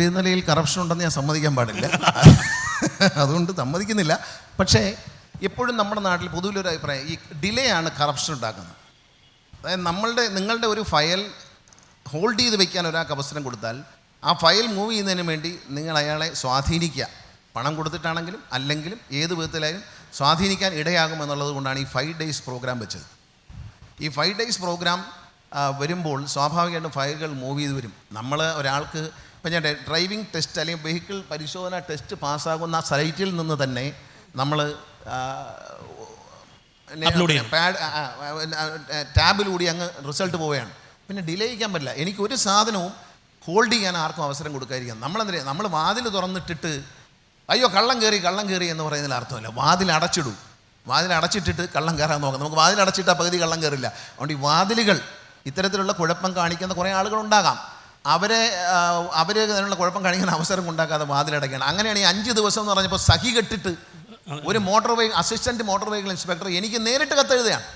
മന്ത്രി എന്ന നിലയിൽ കറപ്ഷൻ ഉണ്ടെന്ന് ഞാൻ സമ്മതിക്കാൻ പാടില്ല. അതുകൊണ്ട് സമ്മതിക്കുന്നില്ല. പക്ഷേ എപ്പോഴും നമ്മുടെ നാട്ടിൽ പൊതുവിലൊരു അഭിപ്രായം ഈ ഡിലേ ആണ് കറപ്ഷൻ ഉണ്ടാക്കുന്നത്. അതായത് നമ്മളുടെ നിങ്ങളുടെ ഒരു ഫയൽ ഹോൾഡ് ചെയ്ത് വെക്കാൻ ഒരാൾക്ക് അവസരം കൊടുത്താൽ ആ ഫയൽ മൂവ് ചെയ്യുന്നതിന് വേണ്ടി നിങ്ങൾ അയാളെ സ്വാധീനിക്കുക. പണം കൊടുത്തിട്ടാണെങ്കിലും അല്ലെങ്കിലും ഏത് വിധത്തിലായാലും സ്വാധീനിക്കാൻ ഇടയാകുമെന്നുള്ളത് കൊണ്ടാണ് ഈ ഫൈവ് ഡേയ്സ് പ്രോഗ്രാം വെച്ചത്. ഈ ഫൈവ് ഡേയ്സ് പ്രോഗ്രാം വരുമ്പോൾ സ്വാഭാവികമായിട്ടും ഫയലുകൾ മൂവ് ചെയ്ത് വരും. നമ്മൾ ഒരാൾക്ക് ഇപ്പം ഞാൻ ഡ്രൈവിംഗ് ടെസ്റ്റ് അല്ലെങ്കിൽ വെഹിക്കിൾ പരിശോധന ടെസ്റ്റ് പാസ്സാകുന്ന ആ സൈറ്റിൽ നിന്ന് തന്നെ നമ്മൾ. പാഡ് ടാബിലൂടി അങ്ങ് റിസൾട്ട് പോവുകയാണ്. പിന്നെ ഡിലേ ചെയ്യാൻ പറ്റില്ല. എനിക്ക് ഒരു സാധനവും ഹോൾഡ് ചെയ്യാൻ ആർക്കും അവസരം കൊടുക്കാതിരിക്കാം നമ്മളെന്തിനാ നമ്മൾ വാതിൽ തുറന്നിട്ടിട്ട് അയ്യോ കള്ളം കയറി കള്ളം കയറി എന്ന് പറയുന്നതിൽ അർത്ഥമില്ല. വാതിൽ അടച്ചിടും. വാതിൽ അടച്ചിട്ടിട്ട് കള്ളം കയറാൻ നോക്കാം. നമുക്ക് വാതിൽ അടച്ചിട്ടാൽ പകുതി കള്ളം കയറില്ല. അതുകൊണ്ട് ഈ വാതിലുകൾ ഇത്തരത്തിലുള്ള കുഴപ്പം കാണിക്കുന്ന കുറേ ആളുകളുണ്ടാകാം അവരെ അവർ അതിനുള്ള കുഴപ്പം കാണിക്കാൻ അവസരം ഉണ്ടാക്കാതെ വാതിലടയ്ക്കണം. അങ്ങനെയാണ് ഈ അഞ്ച് ദിവസം എന്ന് പറഞ്ഞപ്പോൾ സഹി കെട്ടിട്ട് ഒരു motor vehicle assistant motor vehicle inspector എനിക്ക് നേരിട്ട് കത്തെഴുതുകയാണ്